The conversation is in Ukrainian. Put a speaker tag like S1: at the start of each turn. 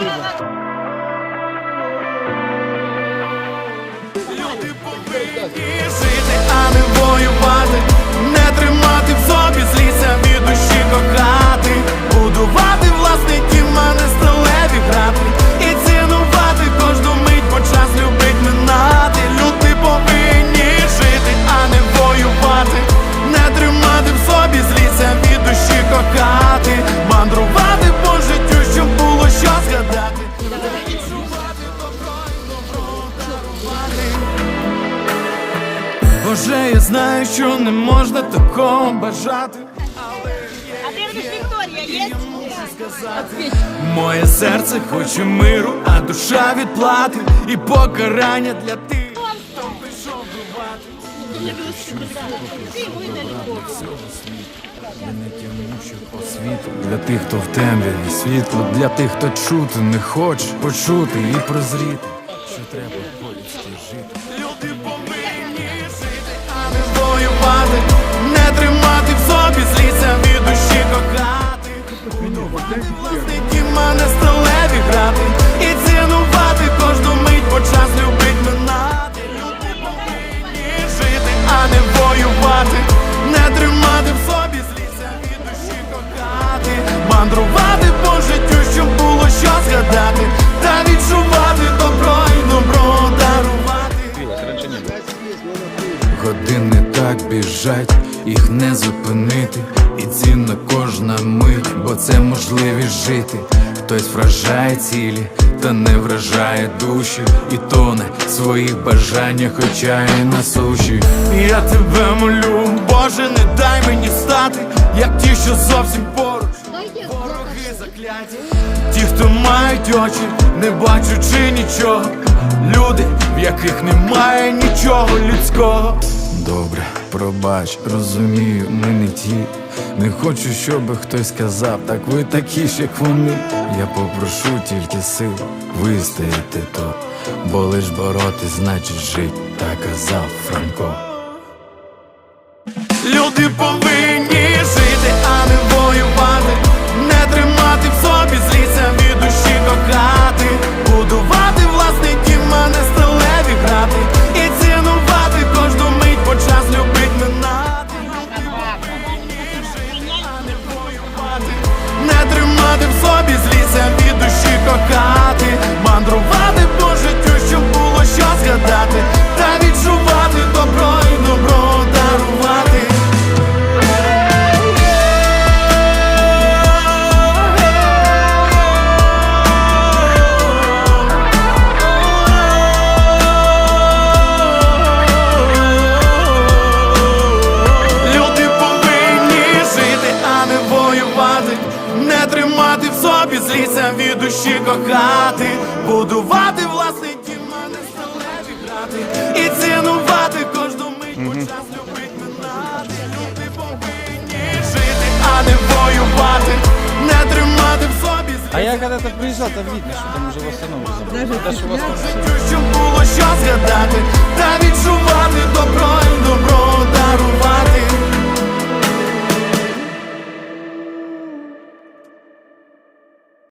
S1: Люди Боже, я знаю, що не можна такого бажати.
S2: А де Вікторія є?
S1: Моє серце хоче миру, а душа відплати і покарання для тих, хто прийшов бувати. Світло для тих, хто в темряві, світло для тих, хто чути не хоче, почути і прозріти, що треба по-людськи жити. Мандрувати по життю, щоб було що згадати, та відчувати добро і добро дарувати. Години так біжать, їх не зупинити, і цінна кожна мить, бо це можливість жити. Хтось вражає цілі, та не вражає душі, і тоне в своїх бажаннях, хоча і на суші. Я тебе молю, Боже, не дай мені стати, як ті, що зовсім поруч. Ті, хто мають очі, не бачучи нічого. Люди, в яких немає нічого людського. Добре, пробач, розумію, ми не ті. Не хочу, щоб хтось сказав, так ви такі ж, як вони. Я попрошу тільки сил вистояти то, бо лиш боротись значить жить, так казав Франко. Люди повинні тримати ведущий від душі кохати, будувати власний дім, а не сталеві грати, і цінувати кожну мить, бо час любить минати. Люди повинні жити, а не воювати, не тримати в собі. А
S3: я когда-то приезжал, там видно, что там уже восстановлено. Даже восстановлено.
S1: життю, щоб було що згадати, та відчувати добро і добро.